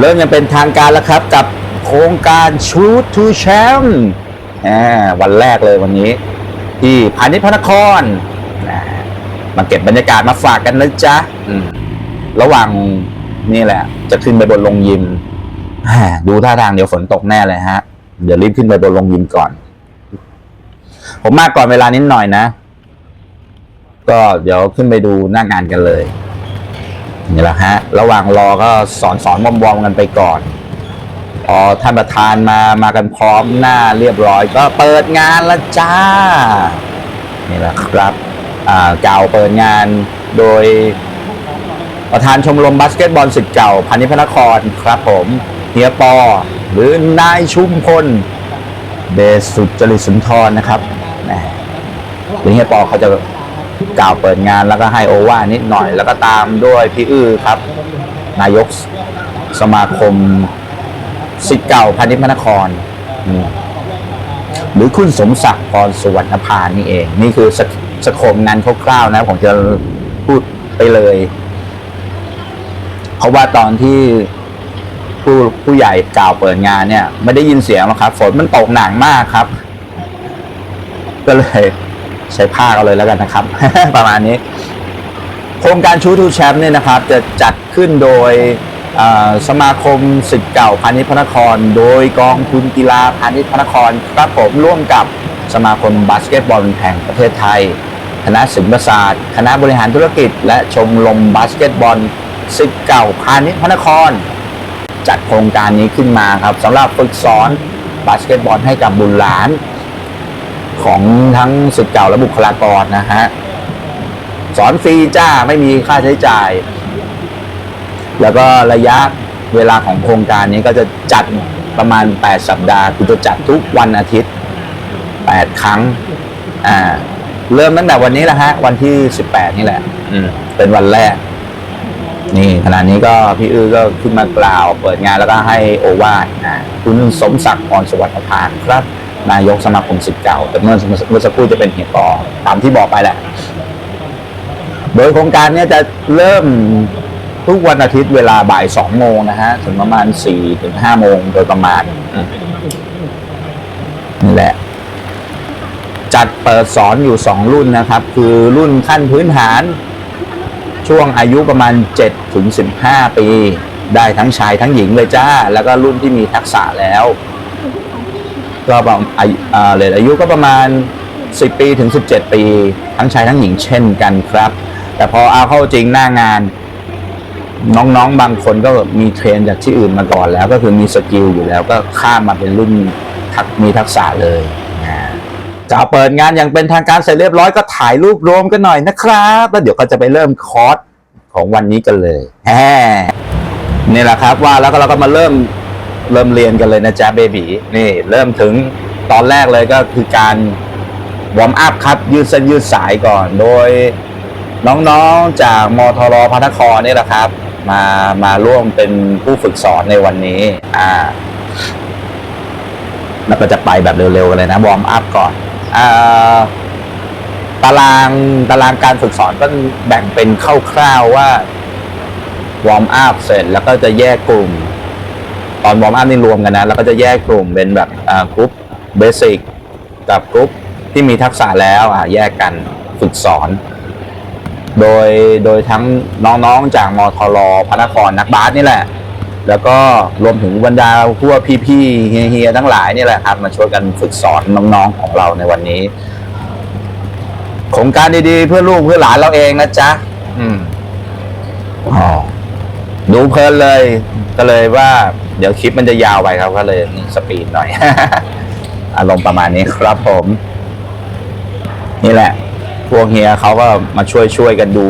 เริ่มยังเป็นทางการแล้วครับกับโครงการชูดทูแชมป์วันแรกเลยวันนี้ ที่พาณิชย์พระนครอ่ามาเก็บบรรยากาศมาฝากกันนะจ๊ะอืมระหว่างนี่แหละ จะขึ้นไปบนลงยิมอ่าดูท่าทางเดี๋ยวฝนตกแน่เลยฮะ เดี๋ยวรีบขึ้นไปบนลงยิมก่อน ผมมาก่อนเวลานิดหน่อยนะ ก็เดี๋ยวขึ้นไปดูหน้างานกันเลย นี่แหละฮะ ระหว่างรอก็สอนสอนวอมวอมกันไปก่อน พอท่านประธานมามากันพร้อมหน้าเรียบร้อย ก็เปิดงานล้วจ้า นี่แหละครับอ่าก่าวเปิดงานโดยประธานชมรมบาสเกตบอลสิทธิ์เก่าพันธิพนครครับผมเฮียปอ หรือนายชุมพลเดชสุจริตสุนทรนะครับหรือเฮียปอเขาจะ กล่าวเปิดงานแล้วก็ให้โอวานิดหน่อย แล้วก็ตามด้วยพี่อื้อครับ นายกสมาคมสิทธิ์เก่าพันธิพนคร หรือคุณสมศักดิ์พรสุวรรณพานี่เอง นี่คือสสโคมงานคร่าวๆนะ ผมจะพูดไปเลย เพราะว่าตอนที่ผู้ผู้ใหญ่กล่าวเปิดงานเนี่ย ไม่ได้ยินเสียงหรอกครับ ฝนมันตกหนักมากครับ ก็เลย ใช้ผ้ากันเลยแล้วกันนะครับ ประมาณนี้ โครงการชูทูแชมป์เนี่ยนะครับ จะจัดขึ้นโดยสมาคมสิทธิ์เก่าพาณิชย์พระนคร โดยกองทุนกีฬาพาณิชย์พระนครครับผมร่วมกับสมาคมบาสเกตบอลแห่งประเทศไทย คณะศิลปศาสตร์ คณะบริหารธุรกิจ และชมรมบาสเกตบอลสิทธิ์เก่าพาณิชย์พระนคร จัดโครงการนี้ขึ้นมาครับสำหรับฝึกสอนบาสเกตบอลให้กับบุตรหลาน ของทั้งสิทธิ์เก่าและบุคลากรนะฮะสอนฟรีจ้าไม่มีค่าใช้จ่าย แล้วก็ระยะเวลาของโครงการนี้ก็จะจัดประมาณ 8 สัปดาห์คือจะจัดทุกวันอาทิตย์ 8 ครั้งอ่าเริ่มตั้งแต่วันนี้แหละฮะ วันที่ 18 นี่แหละ อืม เป็นวันแรก นี่ขณะนี้ก็พี่อื้อก็ขึ้นมากล่าว เปิดงานแล้วก็ให้โอวาทนะคุณสมศักดิ์พรสวัสดิ์พานครับ นายกสมาคมสิทธิ์เก่า แต่เมื่อเมื่อสักครู่จะเป็นเฮียกอตามที่บอกไปแหละ โดยโครงการนี้จะเริ่มทุกวันอาทิตย์เวลาบ่ายสองโมงนะฮะ ถึงประมาณสี่ถึงห้าโมงโดยประมาณนี่แหละ จัดเปิดสอนอยู่สองรุ่นนะครับ คือรุ่นขั้นพื้นฐาน ช่วงอายุประมาณ7ถึง15ปี ได้ทั้งชายทั้งหญิงเลยจ้า แล้วก็รุ่นที่มีทักษะแล้ว ก็ประมาณอายุอ่าเลทอายุก็ประมาณ 10 ปีถึง 17 ปี ทั้งชายทั้งหญิงเช่นกันครับ แต่พอเอาเข้าจริงหน้างาน น้องๆบางคนก็มีเทรนจากที่อื่นมาก่อนแล้ว ก็คือมีสกิลอยู่แล้วก็ข้ามมาเป็นรุ่นทักมีทักษะเลยจะเปิดงานอย่างเป็นทางการเสร็จเรียบร้อยก็ถ่ายรูปรวมกันหน่อยนะครับ แล้วเดี๋ยวก็จะไปเริ่มคอร์สของวันนี้กันเลยแนี่แหละครับว่าแล้วก็เราก็มาเริ่ม เริ่มเรียนกันเลยนะจ๊ะเบบีนี่ เริ่มถึงตอนแรกเลยก็คือการวอร์มอัพครับ ยืดเส้นยืดสายก่อน โดยน้องๆจากมทรพระนครนี่แหละครับ มามาร่วมเป็นผู้ฝึกสอนในวันนี้อ่าแล้วก็จะไปแบบเร็วๆกันเลยนะวอร์มอัพก่อนอ่าตารางตารางการฝึกสอนก็แบ่งเป็นคร่าวๆว่าวอร์มอัพเสร็จแล้วก็จะแยกกลุ่ม ตอนวอร์มอัพนี่รวมกันนะ แล้วก็จะแยกกลุ่มเป็นแบบกรุ๊ปเบสิกกับกรุ๊ปที่มีทักษะแล้วอ่าแยกกันฝึกสอน โดยโดยทั้งน้องๆจากมทรพระนครนักบาสนี่แหละ แล้วก็รวมถึงบรรดาพวกพี่ๆเฮียๆทั้งหลายนี่แหละครับ มาช่วยกันฝึกสอนน้องๆของเราในวันนี้โครงการดีๆ เพื่อลูกเพื่อหลานเราเองนะจ๊ะ อืมอ๋อ ดูเพลินเลยก็เลยว่า เดี๋ยวคลิปมันจะยาวไปครับก็เลยนี่สปีดหน่อย อารมณ์ประมาณนี้ครับผม นี่แหละ พวกเฮียเขาก็มาช่วยช่วยกันดู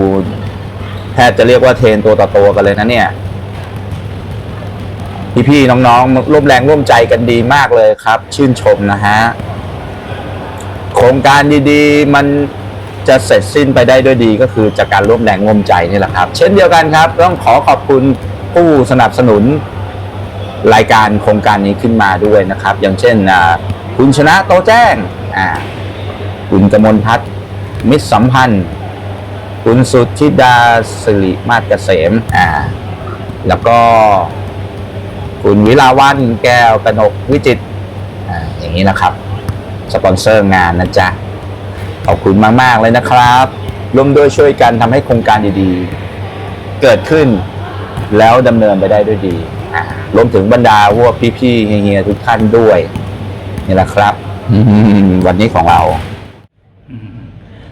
แทบจะเรียกว่าเทรนตัวต่อตัวกันเลยนะเนี่ย พี่ๆน้องๆร่วมแรงร่วมใจกันดีมากเลยครับ ชื่นชมนะฮะโครงการดีๆ มัน จะเสร็จสิ้นไปได้ด้วยดีก็คือจากการร่วมแรงร่วมใจนี่แหละครับ เช่นเดียวกันครับ ต้องขอขอบคุณผู้สนับสนุนรายการโครงการนี้ขึ้นมาด้วยนะครับ อย่างเช่นคุณชนะโตแจ้งคุณกมลพัฒน์มิตรสัมพันธ์ คุณสุทธิดาสิริมาศเกษมอ่าแล้วก็คุณวิลาวันแก้วกนกวิจิตออย่างนี้นะครับ สปอนเซอร์งานนะจ๊ะ ขอบคุณมาก ๆ เลยนะครับ ร่วมด้วยช่วยกันทำให้โครงการดีๆ เกิดขึ้น แล้วดำเนินไปได้ด้วยดีรวมถึงบรรดาพวกพี่ๆเฮียๆทุกท่านด้วย นี่แหละครับวันนี้ของเรา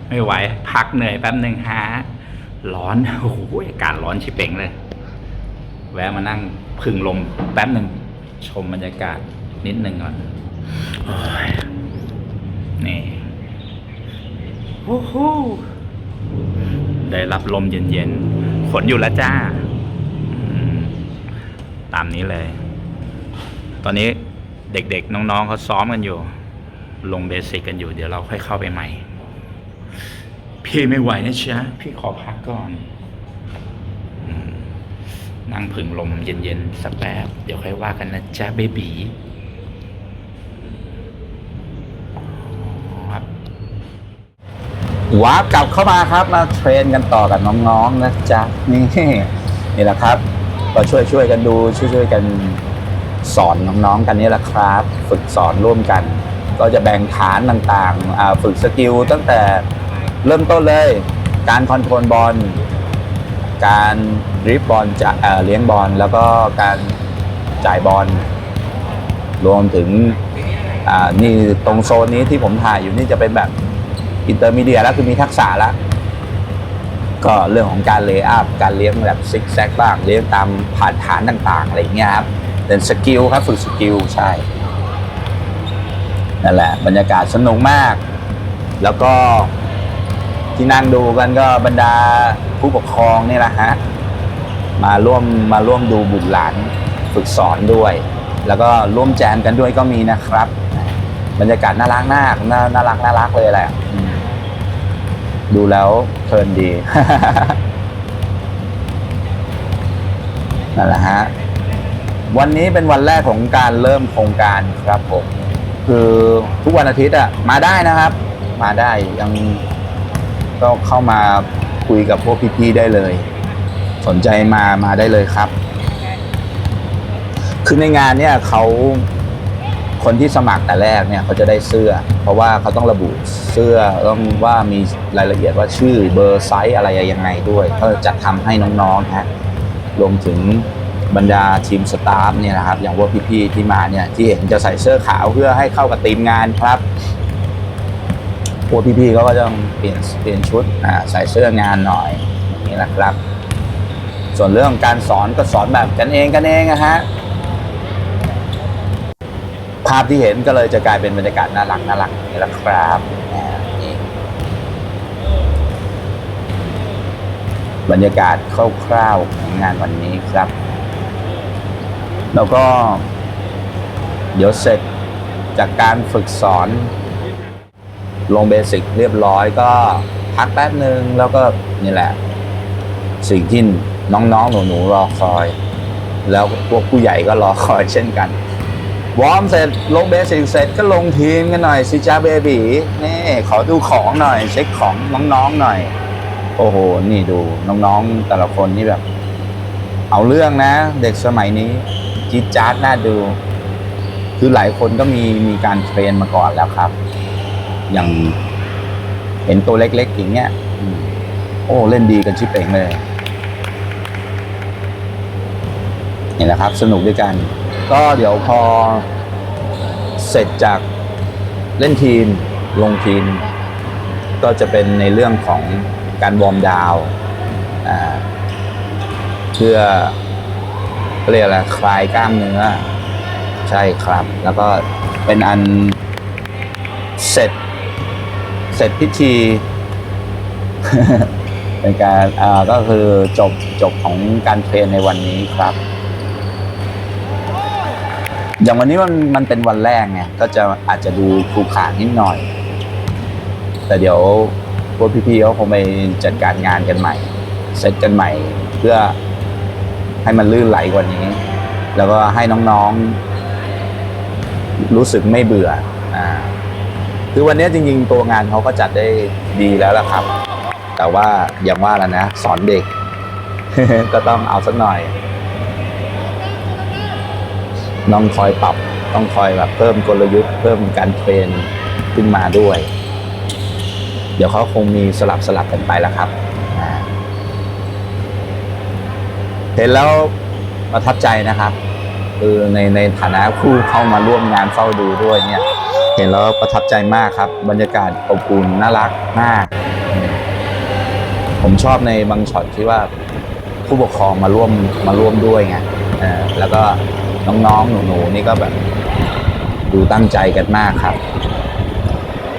ไม่ไหว พักเหนื่อยแป๊บหนึ่งฮะร้อนโอ้โหอากาศร้อนชิเป่งเลย แวะมานั่งพึ่งลมแป๊บหนึ่งชมบรรยากาศนิดหนึ่งก่อนนี่ โอ้โหได้รับลมเย็นๆฝนอยู่แล้วจ้า ตามนี้เลย ตอนนี้เด็กๆ น้องๆเขาซ้อมกันอยู่ ลงเบสิกกันอยู่ เดี๋ยวเราค่อยเข้าไปใหม่ พี่ไม่ไหวนะจ๊ะพี่ขอพักก่อน นั่งผึ่งลมเย็นๆ สักแป๊บ เดี๋ยวค่อยว่ากันนะจ๊ะเบบีครับ วาร์ปกลับเข้ามาครับมาเทรนกันต่อกับน้องๆนะจ๊ะนี่นี่แหละครับ ก็ช่วยช่วยๆกันดูช่วยช่วยๆกันสอนน้องๆกันนี่แหละครับ ฝึกสอนร่วมกัน ก็จะแบ่งฐานต่างๆฝึกสกิลตั้งแต่เริ่มต้นเลย การคอนโทรลบอลการดริฟบอลจะเลี้ยงบอลแล้วก็การจ่ายบอลรวมถึงนี่ตรงโซนนี้ที่ผมถ่ายอยู่นี่จะเป็นแบบ อินเตอร์มีเดียแล้วคือมีทักษะแล้ว ก็เรื่องของการเลย์อัพการเลี้ยงแบบซิกแซกบ้างเลี้ยงตามผ่านฐานต่าง ๆ อะไรอย่างเงี้ยครับเป็นสกิลครับฝึกสกิลใช่นั่นแหละ บรรยากาศสนุกมาก แล้วก็ที่นั่งดูกันก็บรรดาผู้ปกครองนี่แหละฮะมาร่วมมาร่วมดูบุตรหลานฝึกสอนด้วย แล้วก็ร่วมแจมกันด้วยก็มีนะครับ บรรยากาศน่ารักมากน่าน่ารักน่ารักเลยแหละ ดูแล้วเพลินดี นั่นแหละฮะ วันนี้เป็นวันแรกของการเริ่มโครงการครับผม คือทุกวันอาทิตย์อะมาได้นะครับ มาได้ยังก็เข้ามาคุยกับพวกพี่ๆได้เลย สนใจมามาได้เลยครับ คือในงานเนี่ยเขา คนที่สมัครแต่แรกเนี่ยเขาจะได้เสื้อ เพราะว่าเขาต้องระบุเสื้อต้องว่ามีรายละเอียดว่าชื่อเบอร์ไซส์อะไรยังไงด้วยเขาจะทำให้น้องๆฮะรวมถึงบรรดาทีมสตาฟเนี่ยนะครับอย่างพวกพี่ๆที่มาเนี่ยที่เห็นจะใส่เสื้อขาวเพื่อให้เข้ากับทีมงานครับพวกพี่ๆเขาก็จะเปลี่ยนเปลี่ยนชุดอ่าใส่เสื้องานหน่อยอย่างนี้นะครับ ส่วนเรื่องการสอนก็สอนแบบกันเองกันเองนะฮะ ภาพที่เห็นก็เลยจะกลายเป็นบรรยากาศน่ารักน่ารักนี่แหละครับนี่บรรยากาศคร่าวๆของงานวันนี้ครับ แล้วก็ เดี๋ยวเสร็จจากการฝึกสอน ลงเบสิกเรียบร้อยก็พักแป๊บหนึ่งแล้วก็นี่แหละ สิ่งที่น้องๆหนูๆรอคอย แล้วพวกผู้ใหญ่ก็รอคอยเช่นกัน วอร์มเสร็จลงเบสิกเสร็จก็ลงทีมกันหน่อยสิจ้าเบบีนี่ขอดูของหน่อยเช็คของน้องๆหน่อย โอ้โห นี่ดูน้องๆแต่ละคนนี่แบบ เอาเรื่องนะ เด็กสมัยนี้จี๊ดจ๊าดน่าดู คือหลายคนก็มีมีการเทรนมาก่อนแล้วครับ อย่างเห็นตัวเล็กๆอย่างเงี้ยโอ้ เล่นดีกันชิบเป่งเลยนี่แหละครับ สนุกด้วยกัน ก็เดี๋ยวพอเสร็จจากเล่นทีมลงทีม ก็จะเป็นในเรื่องของการวอร์มดาวเพื่อเรียกอะไรคลายกล้ามเนื้อ ใช่ครับ แล้วก็เป็นอันเสร็จ เสร็จพิธีเป็นการอ่าก็คือจบจบของการเทรนในวันนี้ครับ อย่างวันนี้มันมันเป็นวันแรกไงก็จะอาจจะดูครูขานิดหน่อย แต่เดี๋ยวพวกพี่ๆเขาคงไปจัดการงานกันใหม่เซตกันใหม่ เพื่อให้มันลื่นไหลกว่านี้ แล้วก็ให้น้องๆ รู้สึกไม่เบื่ออ่าคือวันนี้จริงๆ ตัวงานเขาก็จัดได้ดีแล้วล่ะครับ แต่ว่าอย่างว่าแล้วนะ สอนเด็ก ก็ต้องเอาสักหน่อย ต้องคอยปรับ ต้องคอยแบบเพิ่มกลยุทธ์ เพิ่มการเทรนขึ้นมาด้วย เดี๋ยวเขาคงมีสลับสลับกันไปแล้วครับเห็นแล้วประทับใจนะครับคือในในฐานะผู้เข้ามาร่วมงานเฝ้าดูด้วยเนี่ย เห็นแล้วประทับใจมากครับ บรรยากาศอบอุ่นน่ารักมาก ผมชอบในบางช็อตที่ว่าผู้ปกครองมาร่วมมาร่วมด้วยไงแล้วก็ น้องๆ หนูๆ นี่ก็แบบ ดูตั้งใจกันมากครับ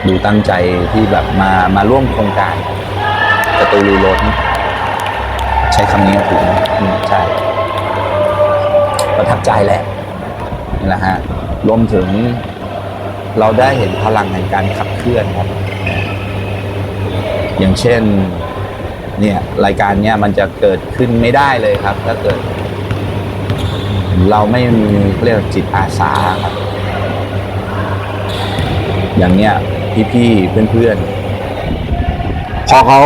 ดูตั้งใจที่แบบมามาร่วมโครงการประตูรีโรดนี่ใช้คำนี้ถูกไหมใช่ ประทับใจแหละนี่แหละฮะรวมถึงเราได้เห็นพลังแห่งการขับเคลื่อนครับ อย่างเช่นเนี่ยรายการเนี้ยมันจะเกิดขึ้นไม่ได้เลยครับ ถ้าเกิด เราไม่มีเรียกจิตอาสาครับ อย่างเนี้ยพี่ๆเพื่อนๆพอเขา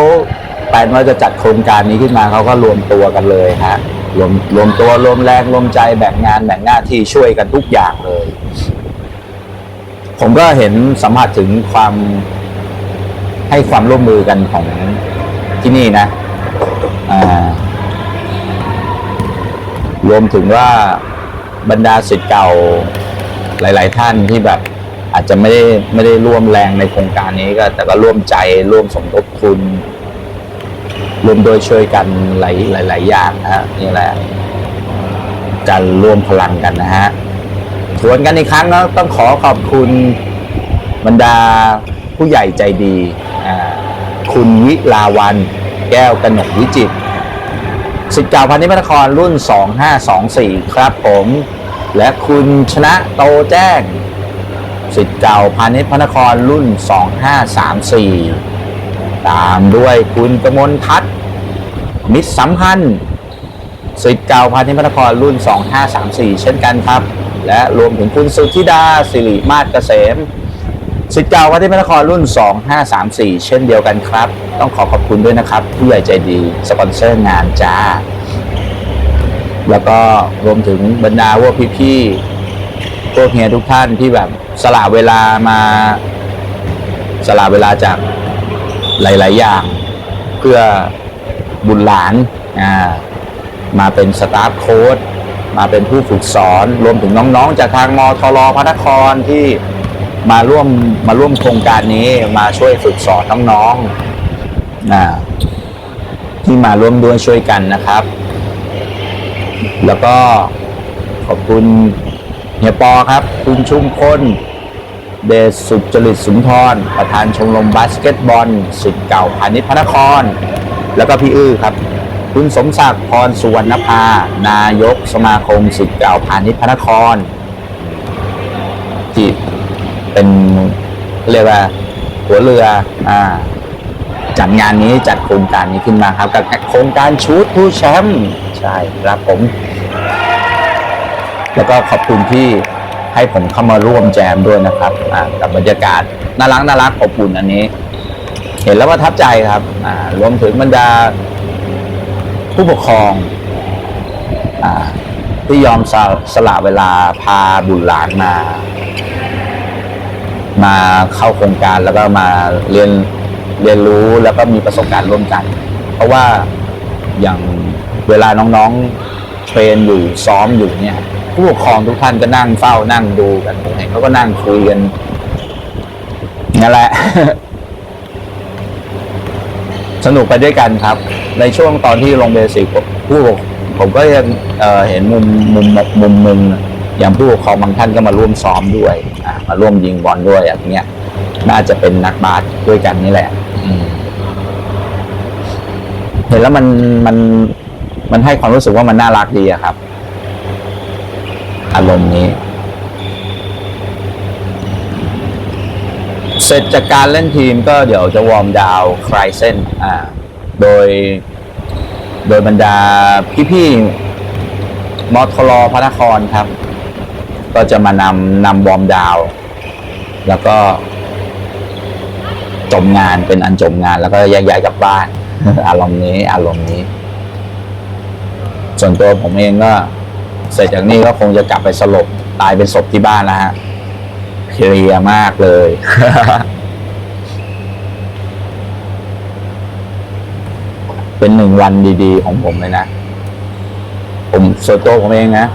แปลนว่าจะจัดโครงการนี้ขึ้นมาเขาก็รวมตัวกันเลยฮะรวมรวมตัวรวมแรงรวมใจแบ่งงานแบ่งหน้าที่ช่วยกันทุกอย่างเลย ผมก็เห็นสัมผัสถึงความให้ความร่วมมือกันของที่นี่นะอ่ารวมถึงว่า บรรดาสิทธิ์เก่าหลาย ๆ ท่านที่แบบอาจจะไม่ได้ไม่ได้ร่วมแรงในโครงการนี้ก็ แต่ก็ร่วมใจร่วมสมทบทุนร่วมโดยช่วยกันหลายหลายหลายอย่างนะฮะนี่แหละการร่วมพลังกันนะฮะทวนกันอีกครั้งแล้วต้องขอขอบคุณบรรดาผู้ใหญ่ใจดี คุณวิลาวัน แก้วกนกวิจิตร สิทธิ์เก่าพันธิพระนครรุ่น 2524 ครับผม และคุณชนะโตแจ้งสิทธิ์เก่าพาณิชพระนครรุ่น 2534 ตามด้วยคุณกมลทัศน์มิตรสัมพันธ์สิทธิ์เก่าพาณิชพระนครรุ่น 2534 เช่นกันครับ และรวมถึงคุณสุธิดาสิริมาศเกษม สิทธิ์เก่าพาณิชย์พระนครรุ่น 2534 เช่นเดียวกันครับ ต้องขอขอบคุณด้วยนะครับผู้ใหญ่ใจดีสปอนเซอร์งานจ้า แล้วก็รวมถึงบรรดาพวกพี่ๆพวกเฮียทุกท่านที่แบบสละเวลามาสละเวลาจากหลาย ๆ อย่าง เพื่อบุญหลานมาเป็นสตาฟโค้ดมาเป็นผู้ฝึกสอน รวมถึงน้อง ๆ จากทางมทรพระนครที่ มาร่วมมาร่วมโครงการนี้มาช่วยฝึกสอนน้องๆที่มาร่วมด้วยช่วยกันนะครับ แล้วก็ขอบคุณเฮียปอครับ คุณชุ่มพลเดชสุจริตสุนทร ประธานชมรมบาสเกตบอลสิทธิ์เก่าพาณิชย์พระนคร แล้วก็พี่อื้อครับ คุณสมศักดิ์พรสุวรรณภา นายกสมาคมสิทธิ์เก่าพาณิชย์พระนคร เป็นเรียกว่าหัวเรืออ่าจัดงานนี้จัดโครงการนี้ขึ้นมาครับ กับโครงการชูดผู้แชมป์ใช่ครับผม แล้วก็ขอบคุณที่ให้ผมเข้ามาร่วมแจมด้วยนะครับกับบรรยากาศน่ารักน่ารักอบอุ่นอันนี้ เห็นแล้วประทับใจครับรวมถึงบรรดาผู้ปกครองอที่ยอมสละสละเวลาพาบุตรหลานมา มาเข้าโครงการแล้วก็มาเรียนเรียนรู้แล้วก็มีประสบการณ์ร่วมกัน เพราะว่าอย่างเวลาน้องๆเทรนอยู่ซ้อมอยู่เนี่ยผู้ปกครองทุกท่านก็นั่งเฝ้านั่งดูกันผมเห็นเขาก็นั่งคุยกันนั่นแหละ สนุกไปด้วยกันครับ ในช่วงตอนที่ลงเบสิกผู้ผมก็ยังเออเห็นมุมมุมมุมมุม อย่างผู้ปกครองบางท่านก็มาร่วมซ้อมด้วยมาร่วมยิงบอลด้วยอย่างเงี้ยน่าจะเป็นนักบาสด้วยกันนี่แหละเห็นแล้วมันมันมันให้ความรู้สึกว่ามันน่ารักดีอะครับ อารมณ์นี้ เสร็จจากการเล่นทีมก็เดี๋ยวจะวอร์มดาวคลายเส้นอ่า โดย โดยบรรดาพี่ๆมอทรพระนครครับ ก็จะมานำนำวอร์มดาว แล้วก็จบงานเป็นอันจบงาน แล้วก็แยกย้ายกลับบ้าน อารมณ์นี้ อารมณ์นี้ ส่วนตัวผมเองก็เสร็จจากนี้ก็คงจะกลับไปสลบตายเป็นศพที่บ้านแล้วฮะเพลียมากเลย เป็นหนึ่งวันดี ๆ ของผมเลยนะ ผมส่วนตัวผมเองนะ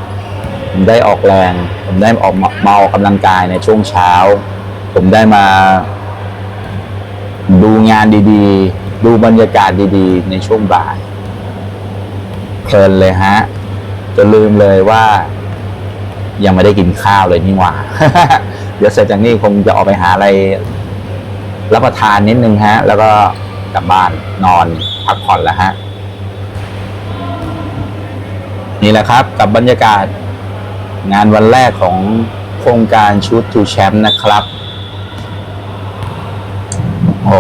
ผมได้ออกแรง ผมได้ออกมาออกกำลังกายในช่วงเช้า ผมได้มา ดูงานดีๆ ดูบรรยากาศดีๆ ในช่วงบ่ายเพลินเลยฮะจะลืมเลยว่า ยังไม่ได้กินข้าวเลยนี่หว่า เดี๋ยวเสร็จจากนี้คงจะออกไปหาอะไร รับประทานนิดนึงฮะ แล้วก็กลับบ้านนอนพักผ่อนแล้วฮะนี่แหละครับกับบรรยากาศ งานวันแรกของโครงการชุดทูแชมป์นะครับ โอ้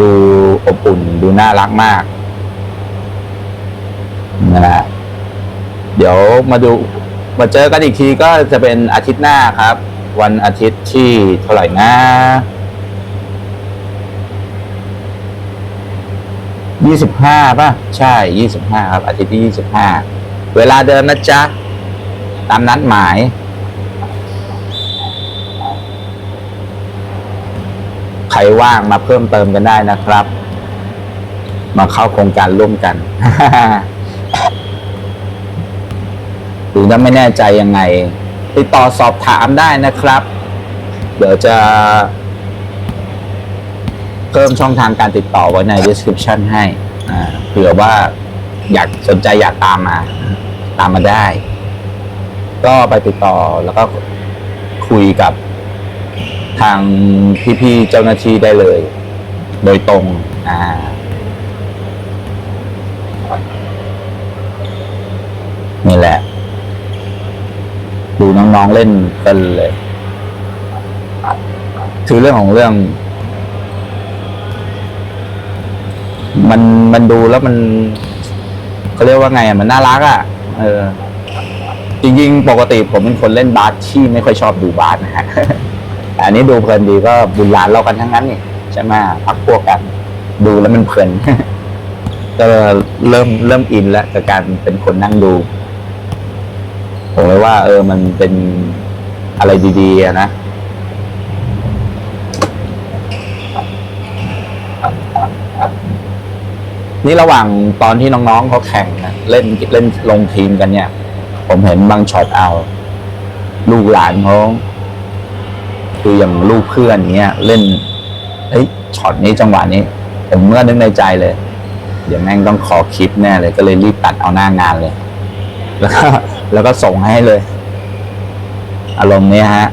ดูอบอุ่นดูน่ารักมากนะฮะเดี๋ยวมาดูมาเจอกันอีกทีก็จะเป็นอาทิตย์หน้าครับ วันอาทิตย์ที่เท่าไหร่นะยี่สิบห้าป่ะ ใช่ยี่สิบห้าครับ อาทิตย์ที่ยี่สิบห้าเวลาเดิมนะจ๊ะ ตามนัดหมาย ใครว่างมาเพิ่มเติมกันได้นะครับ มาเข้าโครงการร่วมกันหรือถ้าไม่แน่ใจยังไง ติดต่อสอบถามได้นะครับ เดี๋ยวจะเพิ่มช่องทางการติดต่อไว้ใน description ให้เผื่อว่าอยากสนใจอยากตามมา ตามมาได้ ก็ไปติดต่อแล้วก็คุยกับทางพี่ๆเจ้าหน้าที่ได้เลย โดยตรง อ่า นี่แหละ ดูน้องๆเล่นกันเลย คือเรื่องของเรื่อง มันมันดูแล้วมันเขาเรียกว่าไงอะ มันน่ารักอะ เออ จริงๆ ปกติผมเป็นคนเล่นบาสที่ไม่ค่อยชอบดูบาสนะฮะอันนี้ดูเพลินดีก็บุญหลานเรากันทั้งนั้นนี่ใช่ไหมพักพวกกันดูแล้วมันเพลินก็เริ่มเริ่มอินแล้วกับการเป็นคนนั่งดู ผมเลยว่า เออมันเป็นอะไรดีๆนะนี่ระหว่างตอนที่น้องๆเขาแข่งนะเล่นเล่นลงทีมกันเนี่ย ผมเห็นบางช็อตเอา ลูกหลานเขาคืออย่างลูกเพื่อนเนี้ย เล่นเฮ้ยช็อตนี้จังหวะนี้ ผมเมื่อนึกในใจเลย เดี๋ยวแม่งต้องขอคลิปแน่เลยก็เลยรีบตัดเอาหน้างานเลย แล้วก็แล้วก็ส่งให้เลย อารมณ์เนี้ยฮะ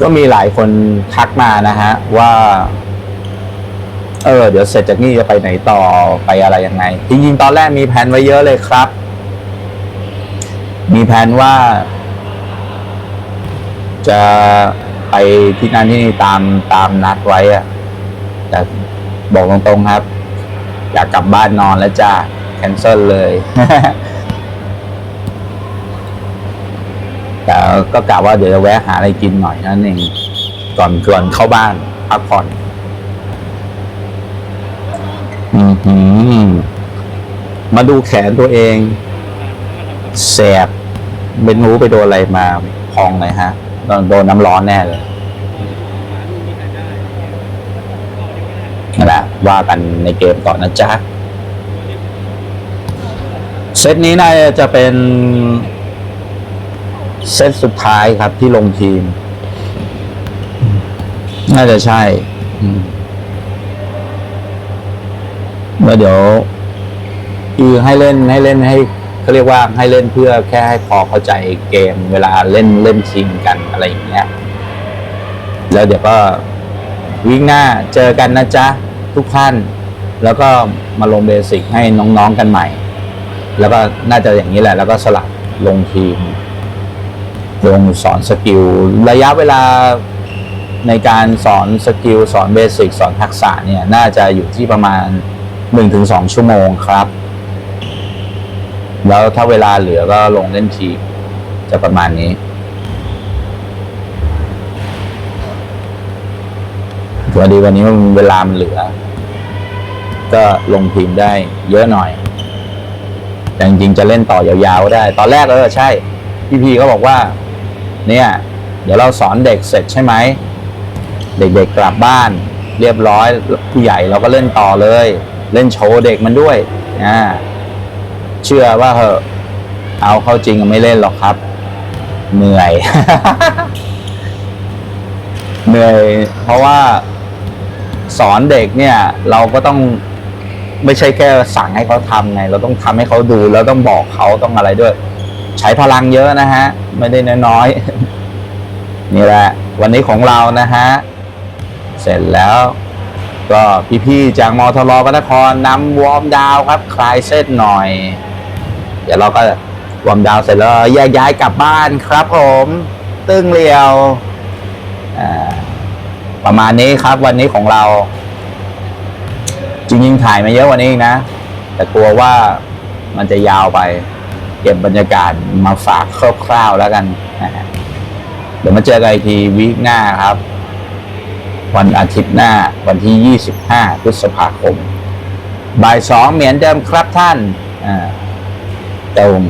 ก็มีหลายคนทักมานะฮะ ว่า เออ เดี๋ยวเสร็จจากนี่จะไปไหนต่อไปอะไรยังไง จริงๆ ตอนแรกมีแผนไว้เยอะเลยครับ มีแผนว่า จะไปที่นั่นที่นี่ตามตามนัดไว้อะแต่บอกตรงๆครับ อยากกลับบ้านนอนแล้วจ้าแคนเซิลเลย แต่ก็กะว่าเดี๋ยวจะแวะหาอะไรกินหน่อยนั่นเองก่อนก่อนเข้าบ้านพักผ่อนมาดูแขนตัวเองแสบ ไม่รู้ไปโดนอะไรมาพองเลยฮะโดนโดนน้ำร้อนแน่เลยนั่นแหละว่ากันในเกมก่อนะจ๊ะ เซตนี้น่าจะเป็น เซตสุดท้ายครับที่ลงทีม น่าจะใช่มแล้วเดี๋ยวคือให้เล่นให้เล่นให้ เขาเรียกว่าให้เล่นเพื่อแค่ให้พอเข้าใจเกมเวลาเล่นเล่นทีมกันอะไรอย่างเงี้ยแล้วเดี๋ยวก็วิ่งหน้าเจอกันนะจ๊ะทุกท่าน แล้วก็มาลงเบสิกให้น้องๆกันใหม่ แล้วก็น่าจะอย่างนี้แหละ แล้วก็สลับลงทีม ลงสอนสกิล ระยะเวลาในการสอนสกิล สอนเบสิกสอนทักษะเนี่ย น่าจะอยู่ที่ประมาณหนึ่งถึงสองชั่วโมงครับ แล้วถ้าเวลาเหลือก็ลงเล่นทีจะประมาณนี้วันดีวันนี้มันเวลามันเหลือ ก็ลงทีมได้เยอะหน่อย แต่จริงๆจะเล่นต่อยาวๆได้ ตอนแรกเออใช่ พี่พีเขาบอกว่า เนี่ย เดี๋ยวเราสอนเด็กเสร็จใช่ไหม เด็กๆกลับบ้าน เรียบร้อยผู้ใหญ่เราก็เล่นต่อเลย เล่นโชว์เด็กมันด้วยอ่า เชื่อว่าเหอะเอาเข้าจริงไม่เล่นหรอกครับ เหนื่อย เหนื่อย เพราะว่าสอนเด็กเนี่ย เราก็ต้องไม่ใช่แค่สั่งให้เขาทำไง เราต้องทำให้เขาดู แล้วต้องบอกเขาต้องอะไรด้วย ใช้พลังเยอะนะฮะ ไม่ได้น้อยๆนี่แหละ วันนี้ของเรานะฮะ เสร็จแล้วก็พี่ๆจากมทรพระนครนำวอร์มดาวครับ คลายเส้นหน่อย เดี๋ยวเราก็วอร์มดาวเสร็จแล้วแยกย้ายกลับบ้านครับผม ตึ้งเรียวประมาณนี้ครับ วันนี้ของเรา จริงๆถ่ายมาเยอะวันนี้นะ แต่กลัวว่ามันจะยาวไป เก็บบรรยากาศมาฝากคร่าวๆแล้วกันนะฮะเดี๋ยวมาเจอกันอีกทีวีคหน้าครับ วันอาทิตย์หน้าวันที่ 25 พฤษภาคม บ่ายสองเหมือนเดิมครับท่านอ่า ต่ผม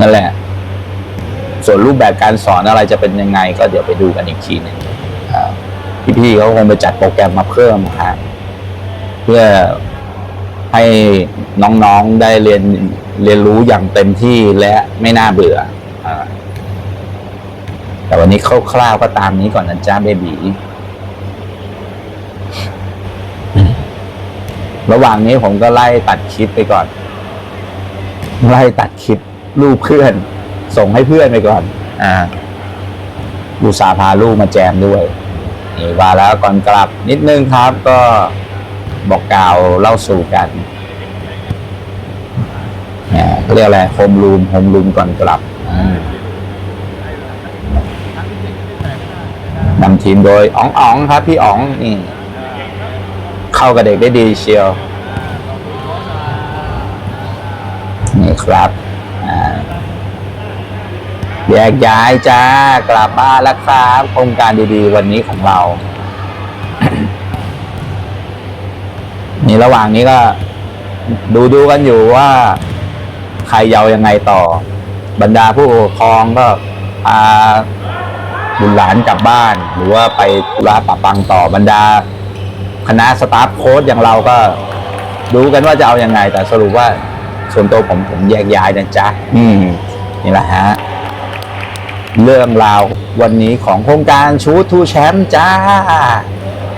นั่นแหละ ส่วนรูปแบบการสอนอะไรจะเป็นยังไง ก็เดี๋ยวไปดูกันอีกทีนึงพี่ๆเขาคงไปจัดโปรแกรมมาเพิ่มฮะเพื่อให้น้องๆได้เรียนเรียนรู้อย่างเต็มที่และไม่น่าเบื่ออแต่วันนี้คร่าวๆก็ตามนี้ก่อนนะจ๊ะเบบีระหว่างนี้ผมก็ไล่ตัดคลิปไปก่อน ไล่ตัดคลิปรูปเพื่อน ส่งให้เพื่อนไปก่อน อ่าดูสาห์พาลูกมาแจมด้วยนี่ว่าแล้วก่อนกลับนิดนึงครับก็บอกกล่าวเล่าสู่กันเนี่ยเขาเรียกอะไรโฮมรูมโฮมรูมก่อนกลับอืมนำทีมโดยอ๋องอ๋องครับ พี่อ๋องนี่ เข้ากับเด็กได้ดีเชียว นี่ครับแยกย้ายจ้ากลับบ้านแล้วครับโครงการดีๆ วันนี้ของเรา นี่ระหว่างนี้ก็ ดูดูกันอยู่ว่า ใครเยายังไงต่อ บรรดาผู้ปกครองก็พาบุญหลานกลับบ้าน หรือว่าไปธุระปะปังต่อบรรดา คณะสตาฟโค้ดอย่างเราก็ ดูกันว่าจะเอาอยัางไง แต่สรุปว่า ส่วนตัวผมผมแยกย้ายนะจ๊ะ อืม นี่แหละฮะ เรื่องราววันนี้ของโครงการชูทูแชมป์จ้า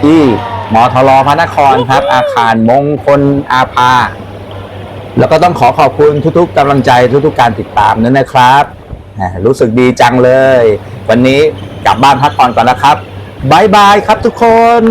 ที่มทรพระนครครับ อาคารมงคลอาภา แล้วก็ต้องขอขอบคุณทุกๆกำลังใจทุกๆการติดตามนั้นนะครับอ่ารู้สึกดีจังเลย วันนี้กลับบ้านพักผ่อนก่อนนะครับบายบายครับทุกคน